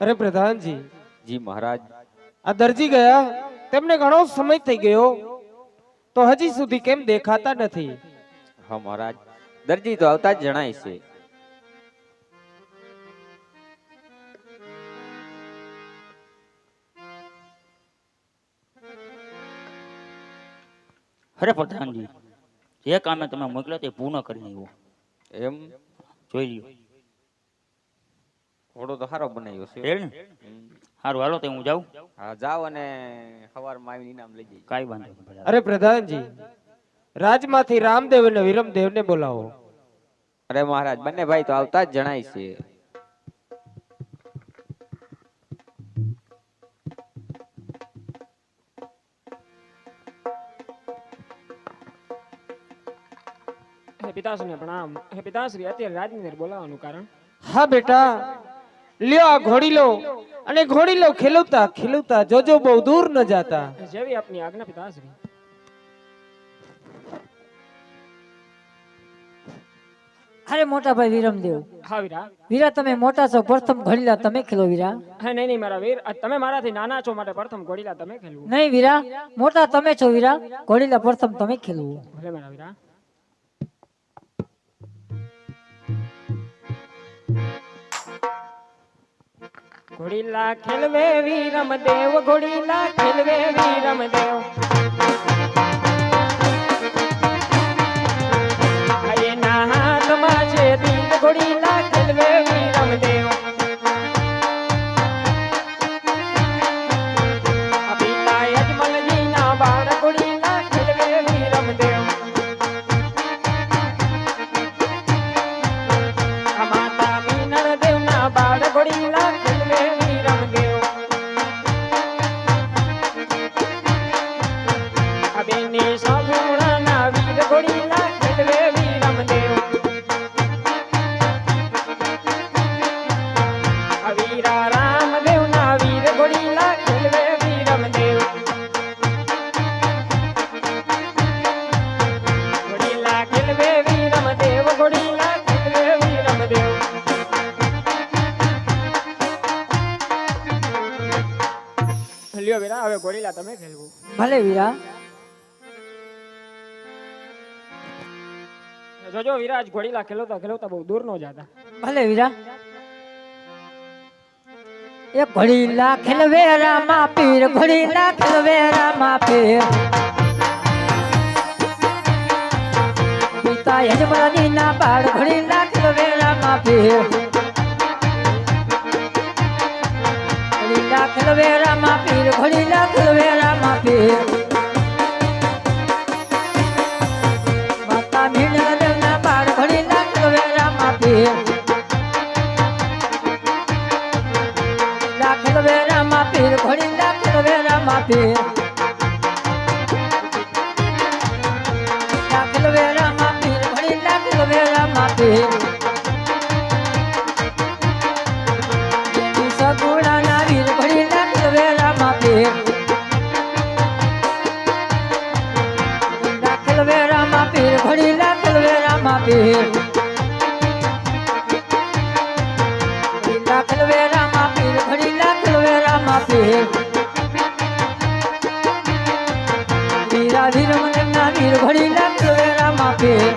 અરે પ્રધાનજી. જી મહારાજ. આ દરજી ગયા તેમને ઘણો સમય થઈ ગયો તો હજી સુધી કેમ દેખાતા નથી? હા મહારાજ. દરજી તો આવતા જ જણાય છે. અરે પ્રધાનજી જે કામે તમે મોકલ્યો તે પૂર્ણ કરી આવ્યો એમ? જોઈ લ્યો. ઘોડો તો સારો બનાવ્યો છે. ને સારું હાલો તો હું જાઉં. હા જાઓ અને સવારમાં આવીને ઇનામ લઈ જઈએ. કાંઈ વાંધો અરે પ્રધાનજી રાજમાંથી રામદેવ અને વિરમદેવને બોલાવો. અરે મહારાજ બંને ભાઈ તો આવતા જ જણાય છે. હે પિતાશ્રી પ્રણામ. હે પિતાશ્રી અત્યારે રાજની બોલાવાનું કારણ? હા બેટા. લ્યો આ ઘોડીલો. અને ઘોડીલો ખેલવતા ખેલવતા જોજો બહુ દૂર ન જાતા. જેવી આપની આજ્ઞા પિતાશ્રી અરે મોટા ભાઈ વિરમદેવ હા વીરા. વીરા તમે મોટા છો પ્રથમ ઘડીલા તમે ખેલો વીરા. હે નહીં નહીં મારા વીર. તમે મારાથી નાના છો માટે પ્રથમ ઘડીલા તમે ખેલવું. નહીં વીરા મોટા તમે છો વીરા ઘડીલા પ્રથમ તમે ખેલવું. ભલે મારા વીરા. ઘોડીલા ખેલવે વીરમ દેવ ઘોડીલા ખેલવે વીરમ દેવ ઘોડીલા વીરા હવે ઘોડીલા તમે ખેલવું. ભલે વીરા. જોજો વિરાજ ઘોડીલા ખેલવતા ખેલવતા બહુ દૂર નો જાતા. ભલે વીરા. એ ઘોડીલા ખેલવે રામા પીર ઘોડીલા ખેલવે રામા પીર. પિતા યજમાની ના બાળ ઘડીલા ખેલવે રામા પીર. ઘડીલા ખેલવે રામા પીર સગુણાના વીર ઘોડી લાખલ વેરામાં પીર લાખલ વેરામાં પીર ઘોડી લાખલ વેરામાં પીર લાખલ વેરામાં પીર ઘડી લાખલ પીર વીરા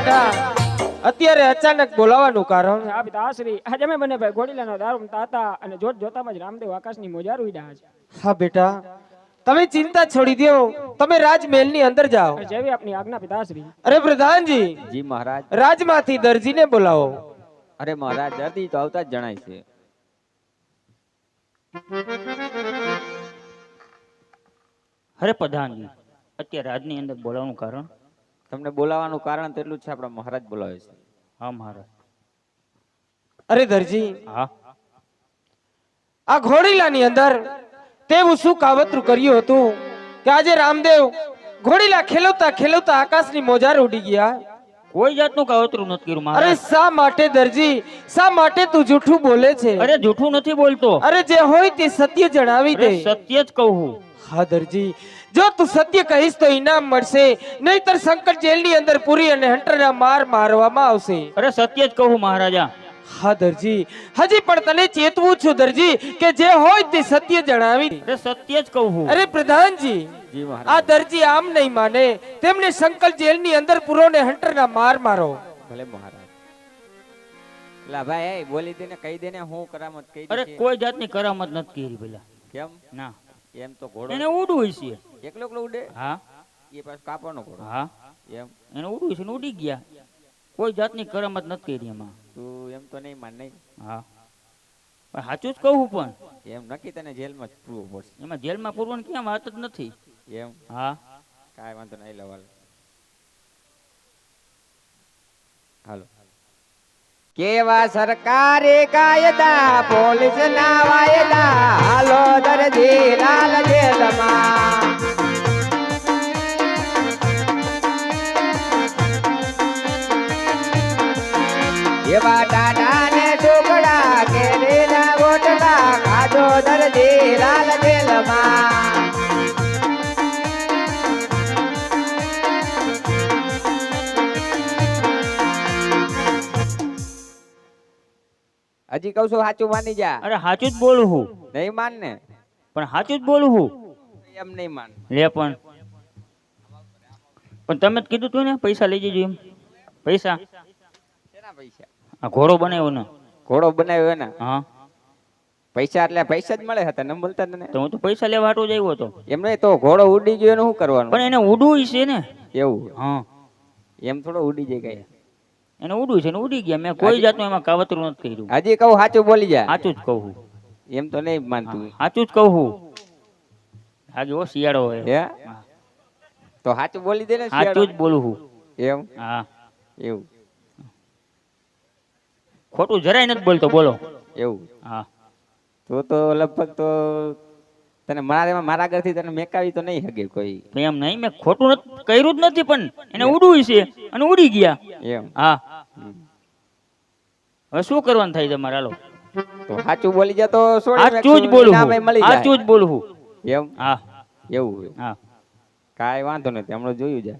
બેટા. અત્યારે અચાનક બોલાવાનું કારણ? આ પિતાશ્રી આજે અમે બંને ભાઈ ઘોડીલાનો દારૂ તાતા અને જોત જોતામાં જ રામદેવ આકાશની મોજાર ઉડ્યા છે. હા બેટા. તમે ચિંતા છોડી દો. તમે રાજમહેલની અંદર જાઓ. જેવી આપની આજ્ઞા પિતાશ્રી અરે પ્રધાનજી જી મહારાજ. રાજમાંથી દરજીને બોલાવો. અરે મહારાજ દર્દી તો આવતા જ જણાય છે. અરે પ્રધાનજી અત્યારે રાજની અંદર બોલાવવાનું કારણ? તમને બોલાવાનું કારણ તો એટલું જ છે આપણા મહારાજ બોલાવે છે. હા મહારાજ. અરે ધરજી હા. આ ઘોડીલાની અંદર તેવું શું કાવતરું કર્યું હતું કે આજે રામદેવ ઘોડીલા ખેલવતા ખેલવતા આકાશની મોજાર ઉડી ગયા? કોઈ જાતનું કાવતરું નથી કર્યું અરે શા માટે દરજી? શા માટે તું જૂઠું બોલે છે? અરે જૂઠું નથી બોલતો. અરે જે હોય તે સત્ય જણાવી દે. સત્ય જ કહું. હા દરજી. જો તું સત્ય કહીશ તો ઇનામ મળશે નહીતર સંકટ જેલની અંદર પૂરી અને હંટરના માર મારવામાં આવશે. અરે સત્ય જ કહું મહારાજા. હા દરજી. હજી પણ તને ચેતવું છું દરજી કે જે હોય તે સત્ય જણાવી અરે સત્ય જ કહું હું. અરે પ્રધાનજી આ દરજી આમ નહીં માને. તેમને શંકર જેલની અંદર પૂરો ને હંટરના માર મારો. ભલે મહારાજ. લા ભાઈ બોલી દેને કહી દેને હું કરામત કહી અરે કોઈ જાતની કરામત નથી કરી પેલા કેમ? ના. એમ તો ઘોડો એને ઉડવું છે. એકલો એકલો ઉડે? હા. એ પાછો કાપવાનો ઘોડો. હા. એમ. એને ઉડવું છે ને ઉડી ગયા. કોઈ જાતની કરામત નથી કરી એમાં. તું એમ તો નહીં માન નહીં. હા. પણ સાચું જ કહું પણ. એમ નક્કી તને જેલમાં જ પૂરવું પડશે. એમાં જેલમાં પૂરવાની ક્યાં વાત જ નથી? એમ. હા. કાંઈ વાંધો નહીં લવાલ. હાલો. કેવા સરકારે કાયદા પોલીસ ના વાયદા હાલો દરજી લાલ જેલમાં. એવા ટાટા ને ટુકડા કેરી ના ગોટલા ખાધો દરજી લાલ જેલમાં. હજી કહું છું સાચું માની જા. અરે સાચું જ બોલું હું. નહીં માન ને? પણ સાચું જ બોલું હું. એમ નહીં માન. લે પણ. પણ તમે જ કીધું તું ને પૈસા લઈ જજો એમ. પૈસા. શેના પૈસા? આ ઘોડો બનાવ્યો ને. ઘોડો બનાવ્યો ને હા. પૈસા એટલે પૈસા જ મળે હતા ને મળતા તને? તો હું તો પૈસા લેવા હાટો જ આવ્યો હતો. એમ નહીં તો ઘોડો ઉડી ગયો એનું શું કરવાનું? પણ એને ઉડવું છે ને. એવું? હા. એમ થોડો ઉડી જાય કઈ એને ઉડવું છે ને ઉડી ગયા. મેં કોઈ જાતનું એમાં કાવતરું નથી કર્યું. હજી કહું સાચું બોલી જા. સાચું જ કહું એમ તો નહીં માનતું. સાચું જ કહું આજે ઓ શિયાળો હોય. તો સાચું બોલી દે ને સાચું જ બોલું છું એમ? હા. એવું. ખોટું જરાય નથી બોલતો બોલો. એવું. હા. તો તો લગભગ તો તને મારા મારા ઘરથી તને મેકાવી તો નહીં હગે કોઈ. એમ નહીં મેં ખોટું નથી કર્યું જ નથી પણ એને ઉડવું છે અને ઉડી ગયા. એમ. હા. હવે શું કરવાનું થાય તમારે? હાલો. તો સાચું બોલી જા તો સાચું જ બોલું જાય. સાચું જ બોલું એમ? હા. એવું હા. કાંઈ વાંધો નથી હમણાં જોયું જાય.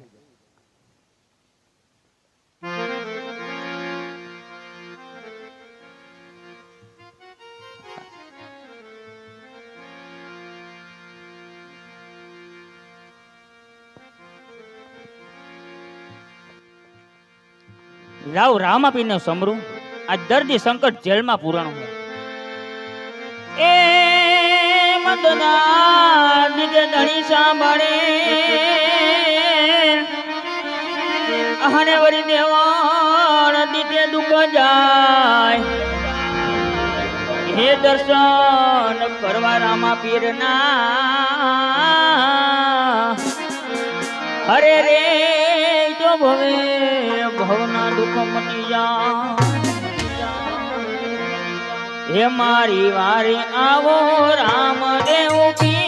લાવ રામ આપીને સમરું. આ દર્દી સંકટ જેલમાં પૂરણ છે. એ દીજે ધણી દુઃખ જાય. હે દર્શન કરવા રામા પીરના. અરે રે. ભવે ભવના દુઃખ મનિયા હે મારી વારે આવો રામદેવ પીર